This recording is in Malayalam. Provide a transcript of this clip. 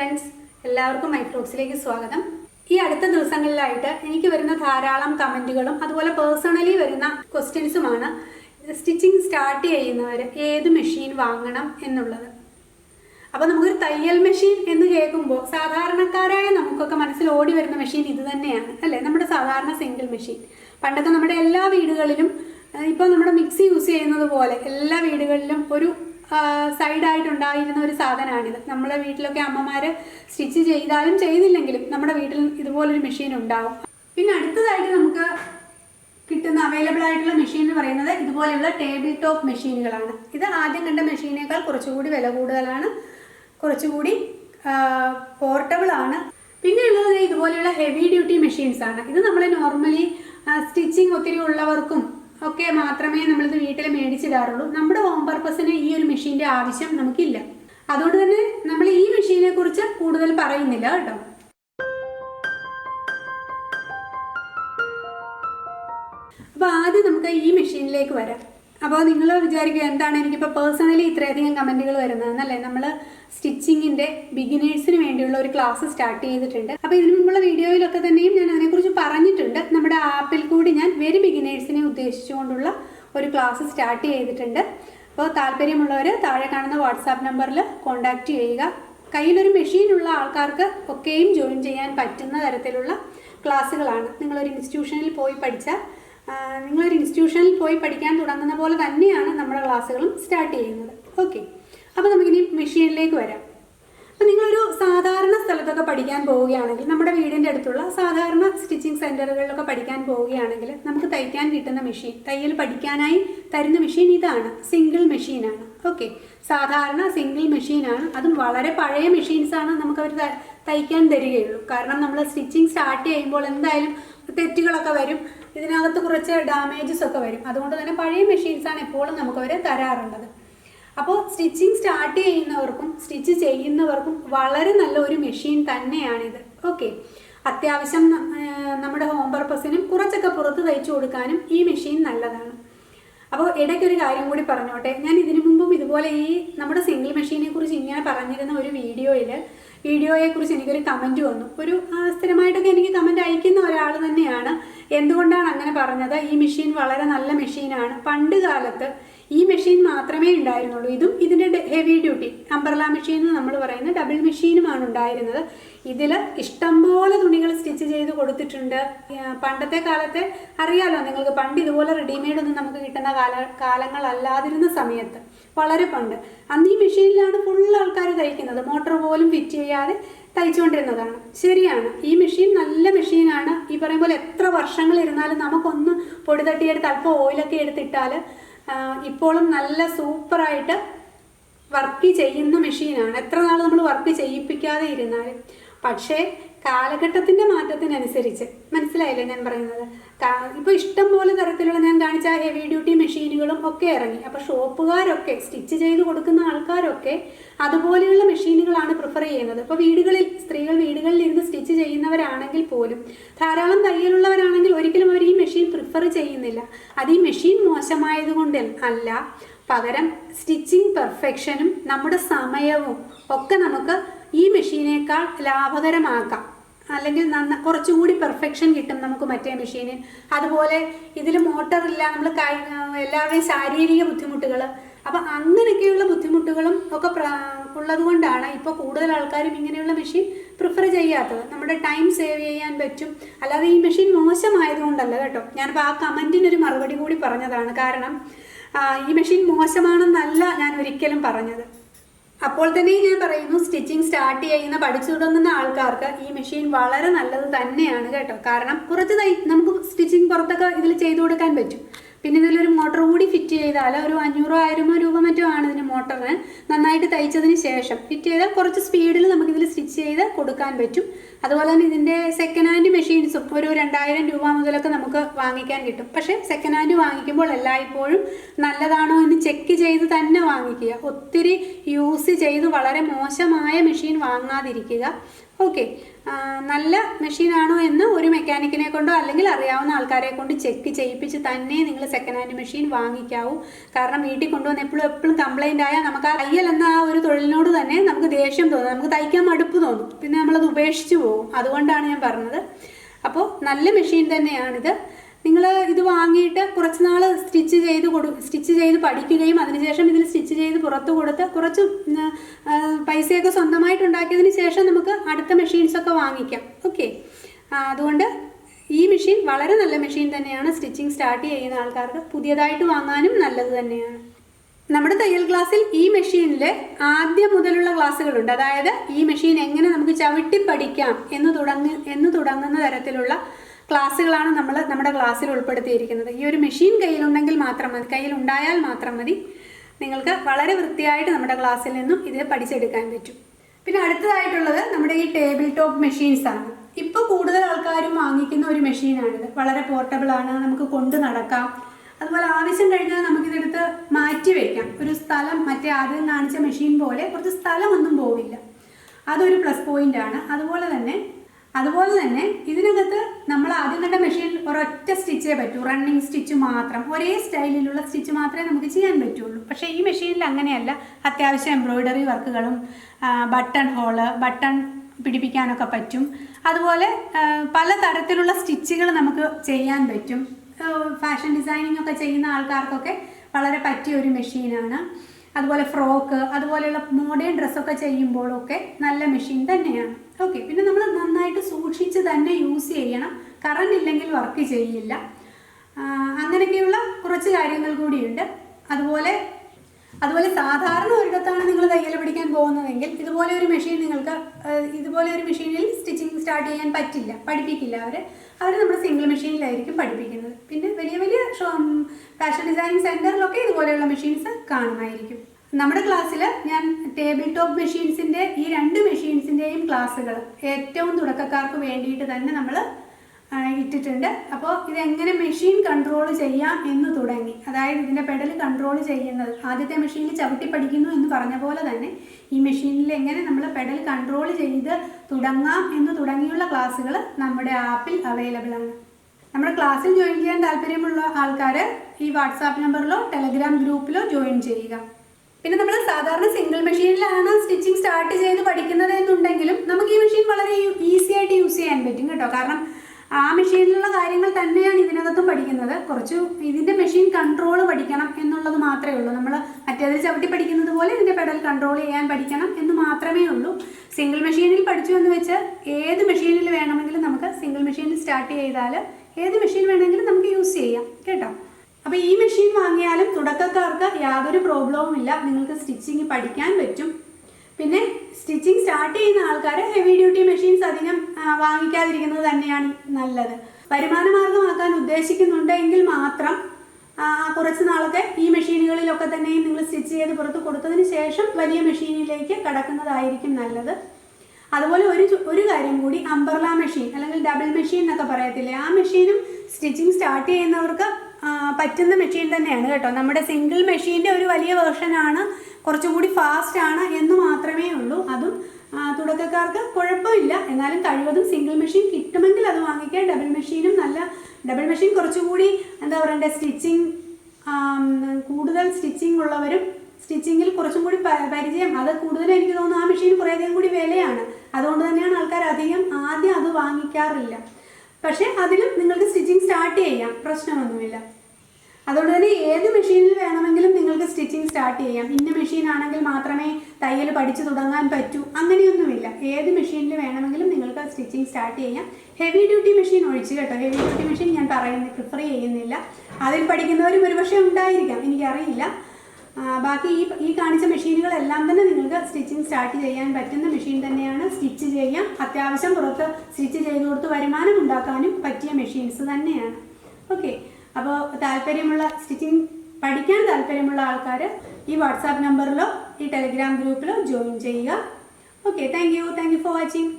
ഫ്രണ്ട്സ് എല്ലാവർക്കും മൈക്രോക്സിലേക്ക് സ്വാഗതം. ഈ അടുത്ത ദിവസങ്ങളിലായിട്ട് എനിക്ക് വരുന്ന ധാരാളം കമന്റുകളും അതുപോലെ പേഴ്സണലി വരുന്ന ക്വസ്റ്റ്യൻസുമാണ് സ്റ്റിച്ചിങ് സ്റ്റാർട്ട് ചെയ്യുന്നവർ ഏത് മെഷീൻ വാങ്ങണം എന്നുള്ളത്. അപ്പോൾ നമുക്കൊരു തയ്യൽ മെഷീൻ എന്ന് കേൾക്കുമ്പോൾ സാധാരണക്കാരായ നമുക്കൊക്കെ മനസ്സിൽ ഓടി വരുന്ന മെഷീൻ ഇത് തന്നെയാണ് അല്ലേ? നമ്മുടെ സാധാരണ സിംഗിൾ മെഷീൻ പണ്ടൊക്കെ നമ്മുടെ എല്ലാ വീടുകളിലും ഇപ്പോൾ നമ്മുടെ മിക്സി യൂസ് ചെയ്യുന്നത് പോലെ എല്ലാ വീടുകളിലും ഒരു സൈഡായിട്ടുണ്ടായിരുന്ന ഒരു സാധനമാണിത്. നമ്മുടെ വീട്ടിലൊക്കെ അമ്മമാർ സ്റ്റിച്ച് ചെയ്താലും ചെയ്തില്ലെങ്കിലും നമ്മുടെ വീട്ടിൽ ഇതുപോലൊരു മെഷീൻ ഉണ്ടാവും. പിന്നെ അടുത്തതായിട്ട് നമുക്ക് കിട്ടുന്ന അവൈലബിൾ ആയിട്ടുള്ള മെഷീൻ എന്ന് പറയുന്നത് ഇതുപോലെയുള്ള ടേബിൾ ടോപ്പ് മെഷീനുകളാണ് ഇത് ആദ്യം കണ്ട മെഷീനേക്കാൾ കുറച്ചുകൂടി വില കൂടുതലാണ്. കുറച്ചുകൂടി പോർട്ടബിൾ ആണ്. പിന്നെ ഉള്ളത് ഇതുപോലെയുള്ള ഹെവി ഡ്യൂട്ടി മെഷീൻസ് ആണ്. ഇത് നമ്മൾ നോർമലി സ്റ്റിച്ചിങ് ഒത്തിരി ഉള്ളവർക്കും ഒക്കെ മാത്രമേ നമ്മളിത് വീട്ടിൽ മേടിച്ചിടാറുള്ളൂ. നമ്മുടെ ഹോം പർപ്പസിന് ഈ ഒരു മെഷീന്റെ ആവശ്യം നമുക്കില്ല. അതുകൊണ്ട് തന്നെ നമ്മൾ ഈ മെഷീനെ കുറിച്ച് കൂടുതൽ പറയുന്നില്ല കേട്ടോ. അപ്പോൾ ആദ്യം നമുക്ക് ഈ മെഷീനിലേക്ക് വരാം. അപ്പോൾ നിങ്ങൾ വിചാരിക്കുക എന്താണ് എനിക്കിപ്പോൾ പേഴ്സണലി ഇത്രയധികം കമന്റുകൾ വരുന്നതെന്നല്ലേ? നമ്മൾ സ്റ്റിച്ചിങ്ങിന്റെ ബിഗിനേഴ്സിന് വേണ്ടിയുള്ള ഒരു ക്ലാസ് സ്റ്റാർട്ട് ചെയ്തിട്ടുണ്ട്. അപ്പോൾ ഇതിനു മുമ്പുള്ള വീഡിയോയിലൊക്കെ തന്നെയും ഞാൻ അതിനെക്കുറിച്ച് പറഞ്ഞിട്ടുണ്ട്. നമ്മുടെ ആപ്പിൽ കൂടി ഞാൻ വെരി ബിഗിനേഴ്സിനെ ഉദ്ദേശിച്ചുകൊണ്ടുള്ള ഒരു ക്ലാസ് സ്റ്റാർട്ട് ചെയ്തിട്ടുണ്ട്. അപ്പോൾ താല്പര്യമുള്ളവർ താഴെ കാണുന്ന വാട്സാപ്പ് നമ്പറിൽ കോൺടാക്റ്റ് ചെയ്യുക. കയ്യിലൊരു മെഷീനുള്ള ആൾക്കാർക്ക് ഒക്കെയും ജോയിൻ ചെയ്യാൻ പറ്റുന്ന തരത്തിലുള്ള ക്ലാസ്സുകളാണ് നിങ്ങളൊരു ഇൻസ്റ്റിറ്റ്യൂഷനിൽ പോയി പഠിച്ചാൽ നിങ്ങളൊരു ഇൻസ്റ്റിറ്റ്യൂഷനിൽ പോയി പഠിക്കാൻ തുടങ്ങുന്ന പോലെ തന്നെയാണ് നമ്മുടെ ക്ലാസ്സുകളും സ്റ്റാർട്ട് ചെയ്യുന്നത്. ഓക്കെ അപ്പോൾ നമുക്കിനി മെഷീനിലേക്ക് വരാം. അപ്പോൾ നിങ്ങളൊരു സാധാരണ സ്ഥലത്തൊക്കെ പഠിക്കാൻ പോവുകയാണെങ്കിൽ നമ്മുടെ വീടിന്റെ അടുത്തുള്ള സാധാരണ സ്റ്റിച്ചിങ് സെന്ററുകളിലൊക്കെ പഠിക്കാൻ പോവുകയാണെങ്കിൽ നമുക്ക് തയ്ക്കാൻ കിട്ടുന്ന മെഷീൻ തയ്യൽ പഠിക്കാനായി തരുന്ന മെഷീൻ ഇതാണ്. സിംഗിൾ മെഷീനാണ് ഓക്കെ സാധാരണ സിംഗിൾ മെഷീനാണ് അതും വളരെ പഴയ മെഷീൻസാണ് നമുക്കവർ തയ്ക്കാൻ തരികയുള്ളൂ. കാരണം നമ്മൾ സ്റ്റിച്ചിങ് സ്റ്റാർട്ട് ചെയ്യുമ്പോൾ എന്തായാലും തെറ്റുകളൊക്കെ വരും. ഇതിനകത്ത് കുറച്ച് ഡാമേജസ് ഒക്കെ വരും. അതുകൊണ്ട് തന്നെ പഴയ മെഷീൻസാണ് എപ്പോഴും നമുക്ക് നമുക്കവർ തരാറുള്ളത്. അപ്പോൾ സ്റ്റിച്ചിങ് സ്റ്റാർട്ട് ചെയ്യുന്നവർക്കും സ്റ്റിച്ച് ചെയ്യുന്നവർക്കും വളരെ നല്ല ഒരു മെഷീൻ തന്നെയാണിത്. ഓക്കെ അത്യാവശ്യം നമ്മുടെ ഹോം പർപ്പസിനും കുറച്ചൊക്കെ പുറത്ത് തയ്ച്ചു കൊടുക്കാനും ഈ മെഷീൻ നല്ലതാണ്. അപ്പോൾ ഇടയ്ക്കൊരു കാര്യം കൂടി പറഞ്ഞോട്ടെ. ഞാൻ ഇതിനു മുമ്പും ഇതുപോലെ ഈ നമ്മുടെ സിംഗിൾ മെഷീനെ കുറിച്ച് ഇങ്ങനെ പറഞ്ഞിരുന്ന ഒരു വീഡിയോയിൽ വീഡിയോയെ വീഡിയോയെക്കുറിച്ച് എനിക്കൊരു കമന്റ് വന്നു. ഒരു സ്ഥിരമായിട്ടൊക്കെ എനിക്ക് കമന്റ് അയക്കുന്ന ഒരാൾ തന്നെയാണ്. എന്തുകൊണ്ടാണ് അങ്ങനെ പറഞ്ഞത്? ഈ മെഷീൻ വളരെ നല്ല മെഷീനാണ് പണ്ട് കാലത്ത് ഈ മെഷീൻ മാത്രമേ ഉണ്ടായിരുന്നുള്ളൂ. ഇതും ഇതിന്റെ ഹെവി ഡ്യൂട്ടി അംബർല മെഷീൻ എന്ന് നമ്മൾ പറയുന്ന ഡബിൾ മെഷീനുമാണ് ഉണ്ടായിരുന്നത്. ഇതിൽ ഇഷ്ടംപോലെ തുണികൾ സ്റ്റിച്ച് ചെയ്ത് കൊടുത്തിട്ടുണ്ട്. പണ്ടത്തെ കാലത്തെ അറിയാലോ നിങ്ങൾക്ക് പണ്ട് ഇതുപോലെ റെഡിമെയ്ഡ് ഒന്നും നമുക്ക് കിട്ടുന്ന കാല കാലങ്ങളല്ലാതിരുന്ന സമയത്ത്. വളരെ പണ്ട്. അന്ന് ഈ മെഷീനിലാണ് ഫുൾ ആൾക്കാർ തയ്ക്കുന്നത്. മോട്ടോർ പോലും ഫിറ്റ് ചെയ്യാതെ തയ്ച്ചുകൊണ്ടിരുന്നതാണ്. ശരിയാണ്. ഈ മെഷീൻ നല്ല മെഷീനാണ് ഈ പറയുമ്പോൾ എത്ര വർഷങ്ങൾ ഇരുന്നാലും നമുക്കൊന്ന് പൊടി തട്ടിയെടുത്ത് അല്പം ഓയിലൊക്കെ എടുത്തിട്ടാൽ ഇപ്പോഴും നല്ല സൂപ്പറായിട്ട് വർക്ക് ചെയ്യുന്ന മെഷീനാണ്. എത്ര നാൾ നമ്മൾ വർക്ക് ചെയ്യിപ്പിക്കാതെ ഇരുന്നാലും. പക്ഷേ കാലഘട്ടത്തിന്റെ മാറ്റത്തിനനുസരിച്ച് മനസ്സിലായില്ലേ ഞാൻ പറയുന്നത്? ഇപ്പോൾ ഇഷ്ടം പോലെ തരത്തിലുള്ള ഞാൻ കാണിച്ച ഹെവി ഡ്യൂട്ടി മെഷീനുകളും ഒക്കെ ഇറങ്ങി. അപ്പോൾ ഷോപ്പുകാരൊക്കെ സ്റ്റിച്ച് ചെയ്ത് കൊടുക്കുന്ന ആൾക്കാരൊക്കെ അതുപോലെയുള്ള മെഷീനുകളാണ് പ്രിഫർ ചെയ്യുന്നത്. ഇപ്പോൾ വീടുകളിൽ സ്ത്രീകൾ വീടുകളിൽ ഇരുന്ന് സ്റ്റിച്ച് ചെയ്യുന്നവരാണെങ്കിൽ പോലും ധാരാളം തയ്യലുള്ളവരാണെങ്കിൽ ഒരിക്കലും ചെയ്യുന്നില്ല. അത് ഈ മെഷീൻ മോശമായതുകൊണ്ട് അല്ല പകരം സ്റ്റിച്ചിങ് പെർഫെക്ഷനും നമ്മുടെ സമയവും ഒക്കെ നമുക്ക് ഈ മെഷീനേക്കാൾ ലാഭകരമാക്കാം. അല്ലെങ്കിൽ നന്ന കുറച്ചുകൂടി പെർഫെക്ഷൻ കിട്ടും നമുക്ക് മറ്റേ മെഷീന് അതുപോലെ ഇതിൽ മോട്ടറില്ല നമ്മൾ കൈ എല്ലാവരുടെയും ശാരീരിക ബുദ്ധിമുട്ടുകൾ അപ്പം അങ്ങനെയൊക്കെയുള്ള ബുദ്ധിമുട്ടുകളും ഒക്കെ ഉള്ളത് കൊണ്ടാണ് ഇപ്പോൾ കൂടുതൽ ആൾക്കാരും ഇങ്ങനെയുള്ള മെഷീൻ പ്രിഫർ ചെയ്യാത്തത്. നമ്മുടെ ടൈം സേവ് ചെയ്യാൻ പറ്റും. അല്ലാതെ ഈ മെഷീൻ മോശമായതുകൊണ്ടല്ല കേട്ടോ. ഞാനിപ്പോൾ ആ കമന്റിനൊരു മറുപടി കൂടി പറഞ്ഞതാണ്. കാരണം ഈ മെഷീൻ മോശമാണെന്നല്ല ഞാൻ ഒരിക്കലും പറഞ്ഞത്. അപ്പോൾ തന്നെ ഞാൻ പറയുന്നു സ്റ്റിച്ചിങ് സ്റ്റാർട്ട് ചെയ്യുന്ന പഠിച്ചു തുടങ്ങുന്ന ആൾക്കാർക്ക് ഈ മെഷീൻ വളരെ നല്ലത് തന്നെയാണ് കേട്ടോ. കാരണം കുറച്ച് തൈ നമുക്ക് സ്റ്റിച്ചിങ് പുറത്തൊക്കെ ഇതിൽ ചെയ്തു കൊടുക്കാൻ പറ്റും. പിന്നെ ഇതിലൊരു മോട്ടർ കൂടി ഫിറ്റ് ചെയ്താൽ ഒരു അഞ്ഞൂറോ ആയിരമോ രൂപ മറ്റോ ആണ് ഇതിന് മോട്ടറിന് നന്നായിട്ട് തയ്ച്ചതിന് ശേഷം. ഫിറ്റ് ചെയ്താൽ കുറച്ച് സ്പീഡിൽ നമുക്ക് നമുക്കിതിൽ സ്റ്റിച്ച് ചെയ്ത് കൊടുക്കാൻ പറ്റും. അതുപോലെ തന്നെ ഇതിന്റെ സെക്കൻഡ് ഹാൻഡ് മെഷീൻസ് മെഷീൻസും ഒരു രണ്ടായിരം രൂപ മുതലൊക്കെ നമുക്ക് വാങ്ങിക്കാൻ കിട്ടും. പക്ഷേ സെക്കൻഡ് ഹാൻഡ് വാങ്ങിക്കുമ്പോൾ എല്ലായ്പ്പോഴും നല്ലതാണോ എന്ന് ചെക്ക് ചെയ്ത് തന്നെ വാങ്ങിക്കുക. ഒത്തിരി യൂസ് ചെയ്ത് വളരെ മോശമായ മെഷീൻ വാങ്ങാതിരിക്കുക. ഓക്കെ. നല്ല മെഷീനാണോ എന്ന് ഒരു മെക്കാനിക്കിനെ കൊണ്ടോ അല്ലെങ്കിൽ അറിയാവുന്ന ആൾക്കാരെ കൊണ്ട് ചെക്ക് ചെയ്യിപ്പിച്ച് തന്നെ നിങ്ങൾ സെക്കൻഡ് ഹാൻഡ് മെഷീൻ വാങ്ങിക്കാവൂ. കാരണം വീട്ടിൽ കൊണ്ടുവന്ന് എപ്പോഴും എപ്പോഴും കംപ്ലൈന്റ് ആയാൽ നമുക്ക് ആ തയ്യൽ എന്ന ആ ഒരു തൊഴിലിനോട് തന്നെ നമുക്ക് ദേഷ്യം തോന്നും. നമുക്ക് തയ്ക്കാൻ മടുപ്പ് തോന്നും. പിന്നെ നമ്മളത് ഉപേക്ഷിച്ച് പോകും. അതുകൊണ്ടാണ് ഞാൻ പറഞ്ഞത്. അപ്പോൾ നല്ല മെഷീൻ തന്നെയാണിത്. നിങ്ങൾ ഇത് വാങ്ങിയിട്ട് കുറച്ച് നാൾ സ്റ്റിച്ച് ചെയ്ത് കൊടു സ്റ്റിച്ച് ചെയ്ത് പഠിക്കുകയും അതിനുശേഷം ഇതിൽ സ്റ്റിച്ച് ചെയ്ത് പുറത്ത് കൊടുത്ത് കുറച്ച് പൈസയൊക്കെ സ്വന്തമായിട്ട് ഉണ്ടാക്കിയതിന് ശേഷം നമുക്ക് അടുത്ത മെഷീൻസൊക്കെ വാങ്ങിക്കാം. ഓക്കെ അതുകൊണ്ട് ഈ മെഷീൻ വളരെ നല്ല മെഷീൻ തന്നെയാണ്. സ്റ്റിച്ചിങ് സ്റ്റാർട്ട് ചെയ്യുന്ന ആൾക്കാർക്ക് പുതിയതായിട്ട് വാങ്ങാനും നല്ലത് തന്നെയാണ്. നമ്മുടെ തയ്യൽ ക്ലാസ്സിൽ ഈ മെഷീനിൽ ആദ്യം മുതലുള്ള ക്ലാസ്സുകളുണ്ട്. അതായത് ഈ മെഷീൻ എങ്ങനെ നമുക്ക് ചവിട്ടി പഠിക്കാം എന്ന് തുടങ്ങി എന്ന് തുടങ്ങുന്ന തരത്തിലുള്ള ക്ലാസ്സുകളാണ് നമ്മൾ നമ്മുടെ ക്ലാസ്സിൽ ഉൾപ്പെടുത്തിയിരിക്കുന്നത്. ഈ ഒരു മെഷീൻ കയ്യിലുണ്ടെങ്കിൽ മാത്രം മതി കയ്യിൽ ഉണ്ടായാൽ മാത്രം മതി. നിങ്ങൾക്ക് വളരെ വൃത്തിയായിട്ട് നമ്മുടെ ക്ലാസ്സിൽ നിന്നും ഇത് പഠിച്ചെടുക്കാൻ പറ്റും. പിന്നെ അടുത്തതായിട്ടുള്ളത് നമ്മുടെ ഈ ടേബിൾ ടോപ്പ് മെഷീൻസ് ആണ്. ഇപ്പോൾ കൂടുതൽ ആൾക്കാരും വാങ്ങിക്കുന്ന ഒരു മെഷീനാണിത്. വളരെ പോർട്ടബിൾ ആണ് നമുക്ക് കൊണ്ടു നടക്കാം. അതുപോലെ ആവശ്യം കഴിഞ്ഞാൽ നമുക്കിതെടുത്ത് മാറ്റി വയ്ക്കാം ഒരു സ്ഥലം മറ്റേ ആദ്യം കാണിച്ച മെഷീൻ പോലെ കുറച്ച് സ്ഥലമൊന്നും പോവില്ല. അതൊരു പ്ലസ് പോയിന്റ് ആണ്. അതുപോലെ തന്നെ അതുപോലെ തന്നെ ഇതിനകത്ത് നമ്മൾ ആദ്യം കണ്ട മെഷീൻ ഒരൊറ്റ സ്റ്റിച്ചേ പറ്റൂ. റണ്ണിങ് സ്റ്റിച്ച് മാത്രം. ഒരേ സ്റ്റൈലിലുള്ള സ്റ്റിച്ച് മാത്രമേ നമുക്ക് ചെയ്യാൻ പറ്റുള്ളൂ. പക്ഷേ ഈ മെഷീനിൽ അങ്ങനെയല്ല. അത്യാവശ്യം എംബ്രോയിഡറി വർക്കുകളും ബട്ടൺ ഹോൾ ബട്ടൺ പിടിപ്പിക്കാനൊക്കെ പറ്റും. അതുപോലെ പല തരത്തിലുള്ള സ്റ്റിച്ചുകൾ നമുക്ക് ചെയ്യാൻ പറ്റും. ഫാഷൻ ഡിസൈനിങ് ഒക്കെ ചെയ്യുന്ന ആൾക്കാർക്കൊക്കെ വളരെ പറ്റിയ ഒരു മെഷീനാണ് അതുപോലെ ഫ്രോക്ക് അതുപോലെയുള്ള മോഡേൺ ഡ്രസ്സൊക്കെ ചെയ്യുമ്പോഴൊക്കെ നല്ല മെഷീൻ തന്നെയാണ്. ഓക്കെ പിന്നെ നമ്മൾ നന്നായിട്ട് സൂക്ഷിച്ച് തന്നെ യൂസ് ചെയ്യണം. കറണ്ട് ഇല്ലെങ്കിൽ വർക്ക് ചെയ്യില്ല. അങ്ങനെയൊക്കെയുള്ള കുറച്ച് കാര്യങ്ങൾ കൂടിയുണ്ട്. അതുപോലെ അതുപോലെ സാധാരണ ഒരിടത്താണ് നിങ്ങൾ തയ്യൽ പഠിക്കാൻ പോകുന്നതെങ്കിൽ ഇതുപോലെ ഒരു മെഷീൻ നിങ്ങൾക്ക് ഇതുപോലെ ഒരു മെഷീനിൽ സ്റ്റിച്ചിങ് സ്റ്റാർട്ട് ചെയ്യാൻ പറ്റില്ല പഠിപ്പിക്കില്ല അവർ അവർ നമ്മുടെ സിംഗിൾ മെഷീനിലായിരിക്കും പഠിപ്പിക്കുന്നത്. പിന്നെ വലിയ വലിയ ഫാഷൻ ഡിസൈനിങ് സെന്ററിലൊക്കെ ഇതുപോലെയുള്ള മെഷീൻസ് കാണുമായിരിക്കും. നമ്മുടെ ക്ലാസ്സിൽ ഞാൻ ടേബിൾ ടോപ്പ് മെഷീൻസിന്റെ ഈ രണ്ട് മെഷീൻസിന്റെയും ക്ലാസ്സുകൾ ഏറ്റവും തുടക്കക്കാർക്ക് വേണ്ടിയിട്ട് തന്നെ നമ്മൾ ഇട്ടിട്ടുണ്ട്. അപ്പോൾ ഇതെങ്ങനെ മെഷീൻ കൺട്രോൾ ചെയ്യാം എന്ന് തുടങ്ങി. അതായത് ഇതിന്റെ പെഡൽ കൺട്രോൾ ചെയ്യുന്നത്. ആദ്യത്തെ മെഷീനിൽ ചവിട്ടി പഠിക്കുന്നു എന്ന് പറഞ്ഞ പോലെ തന്നെ ഈ മെഷീനിൽ എങ്ങനെ നമ്മൾ പെഡൽ കൺട്രോൾ ചെയ്ത് തുടങ്ങാം എന്ന് തുടങ്ങിയുള്ള ക്ലാസ്സുകൾ നമ്മുടെ ആപ്പിൽ അവൈലബിൾ ആണ്. നമ്മുടെ ക്ലാസ്സിൽ ജോയിൻ ചെയ്യാൻ താല്പര്യമുള്ള ആൾക്കാർ ഈ വാട്സാപ്പ് നമ്പറിലോ ടെലഗ്രാം ഗ്രൂപ്പിലോ ജോയിൻ ചെയ്യുക. പിന്നെ നമ്മൾ സാധാരണ സിംഗിൾ മെഷീനിലാണ് സ്റ്റിച്ചിങ് സ്റ്റാർട്ട് ചെയ്ത് പഠിക്കുന്നത് എന്നുണ്ടെങ്കിലും നമുക്ക് ഈ മെഷീൻ വളരെ ഈസി ആയിട്ട് യൂസ് ചെയ്യാൻ പറ്റും കേട്ടോ. കാരണം ആ മെഷീനിലുള്ള കാര്യങ്ങൾ തന്നെയാണ് ഇതിനകത്തും പഠിക്കുന്നത്. കുറച്ച് ഇതിന്റെ മെഷീൻ കൺട്രോൾ പഠിക്കണം എന്നുള്ളത് മാത്രമേ ഉള്ളൂ. നമ്മൾ മറ്റേതിൽ ചവിട്ടി പഠിക്കുന്നത് പോലെ ഇതിന്റെ പെഡൽ കൺട്രോൾ ചെയ്യാൻ പഠിക്കണം എന്ന് മാത്രമേ ഉള്ളൂ. സിംഗിൾ മെഷീനിൽ പഠിച്ചു എന്ന് വെച്ച് ഏത് മെഷീനിൽ വേണമെങ്കിലും നമുക്ക് സിംഗിൾ മെഷീനിൽ സ്റ്റാർട്ട് ചെയ്താൽ ഏത് മെഷീൻ വേണമെങ്കിലും നമുക്ക് യൂസ് ചെയ്യാം. കേട്ടോ? അപ്പോൾ ഈ മെഷീൻ വാങ്ങിയാലും തുടക്കക്കാർക്ക് യാതൊരു പ്രോബ്ലവും ഇല്ല. നിങ്ങൾക്ക് സ്റ്റിച്ചിങ് പഠിക്കാൻ പറ്റും. പിന്നെ സ്റ്റിച്ചിങ് സ്റ്റാർട്ട് ചെയ്യുന്ന ആൾക്കാർ ഹെവി ഡ്യൂട്ടി മെഷീൻസ് അധികം വാങ്ങിക്കാതിരിക്കുന്നത് തന്നെയാണ് നല്ലത്. വരുമാന മാർഗമാക്കാൻ ഉദ്ദേശിക്കുന്നുണ്ടെങ്കിൽ മാത്രം കുറച്ച് നാളൊക്കെ ഈ മെഷീനുകളിലൊക്കെ തന്നെയും നിങ്ങൾ സ്റ്റിച്ച് ചെയ്ത് പുറത്ത് കൊടുത്തതിന് ശേഷം വലിയ മെഷീനിലേക്ക് കടക്കുന്നതായിരിക്കും നല്ലത്. അതുപോലെ ഒരു ഒരു കാര്യം കൂടി അംബർല മെഷീൻ അല്ലെങ്കിൽ ഡബിൾ മെഷീൻ എന്നൊക്കെ പറയത്തില്ലേ? ആ മെഷീനും സ്റ്റിച്ചിങ് സ്റ്റാർട്ട് ചെയ്യുന്നവർക്ക് പറ്റുന്ന മെഷീൻ തന്നെയാണ് കേട്ടോ. നമ്മുടെ സിംഗിൾ മെഷീന്റെ ഒരു വലിയ വേർഷനാണ് കുറച്ചുകൂടി ഫാസ്റ്റ് ആണ് എന്ന് മാത്രമേ ഉള്ളൂ. അതും തുടക്കക്കാർക്ക് കുഴപ്പമില്ല. എന്നാലും കഴിവതും സിംഗിൾ മെഷീൻ കിട്ടുമെങ്കിൽ അത് വാങ്ങിക്കുക. ഡബിൾ മെഷീനും നല്ല ഡബിൾ മെഷീൻ കുറച്ചുകൂടി എന്താ പറയണ്ടേ സ്റ്റിച്ചിങ് കൂടുതൽ സ്റ്റിച്ചിങ് ഉള്ളവരും സ്റ്റിച്ചിങ്ങിൽ കുറച്ചും കൂടി പരിചയം. അത് കൂടുതലും എനിക്ക് തോന്നുന്നു ആ മെഷീൻ കുറേയധികം കൂടി വിലയാണ്. അതുകൊണ്ട് തന്നെയാണ് ആൾക്കാർ അധികം ആദ്യം അത് വാങ്ങിക്കാറില്ല. പക്ഷേ അതിലും നിങ്ങൾക്ക് സ്റ്റിച്ചിങ് സ്റ്റാർട്ട് ചെയ്യാം. പ്രശ്നമൊന്നുമില്ല. അതുകൊണ്ട് തന്നെ ഏത് മെഷീനിൽ വേണമെങ്കിലും നിങ്ങൾക്ക് സ്റ്റിച്ചിങ് സ്റ്റാർട്ട് ചെയ്യാം. ഇന്ന മെഷീൻ ആണെങ്കിൽ മാത്രമേ തയ്യൽ പഠിച്ചു തുടങ്ങാൻ പറ്റൂ. അങ്ങനെയൊന്നുമില്ല. ഏത് മെഷീനിൽ വേണമെങ്കിലും നിങ്ങൾക്ക് സ്റ്റിച്ചിങ് സ്റ്റാർട്ട് ചെയ്യാം. ഹെവി ഡ്യൂട്ടി മെഷീൻ ഒഴിച്ച് കേട്ടോ. ഹെവി ഡ്യൂട്ടി മെഷീൻ ഞാൻ പറയുന്നത് പ്രിഫർ ചെയ്യുന്നില്ല. അതിൽ പഠിക്കുന്നവരും ഒരുപക്ഷെ ഉണ്ടായിരിക്കാം. എനിക്കറിയില്ല. ബാക്കി ഈ ഈ കാണിച്ച മെഷീനുകളെല്ലാം തന്നെ നിങ്ങൾക്ക് സ്റ്റിച്ചിങ് സ്റ്റാർട്ട് ചെയ്യാൻ പറ്റുന്ന മെഷീൻ തന്നെയാണ്. സ്റ്റിച്ച് ചെയ്യാം. അത്യാവശ്യം പുറത്ത് സ്റ്റിച്ച് ചെയ്ത് കൊടുത്ത് വരുമാനം ഉണ്ടാക്കാനും പറ്റിയ മെഷീൻസ് തന്നെയാണ്. ഓക്കെ അപ്പോൾ താല്പര്യമുള്ള സ്റ്റിച്ചിങ് പഠിക്കാൻ താല്പര്യമുള്ള ആൾക്കാർ ഈ വാട്സാപ്പ് നമ്പറിലോ ഈ ടെലിഗ്രാം ഗ്രൂപ്പിലോ ജോയിൻ ചെയ്യുക. Okay thank you thank you for watching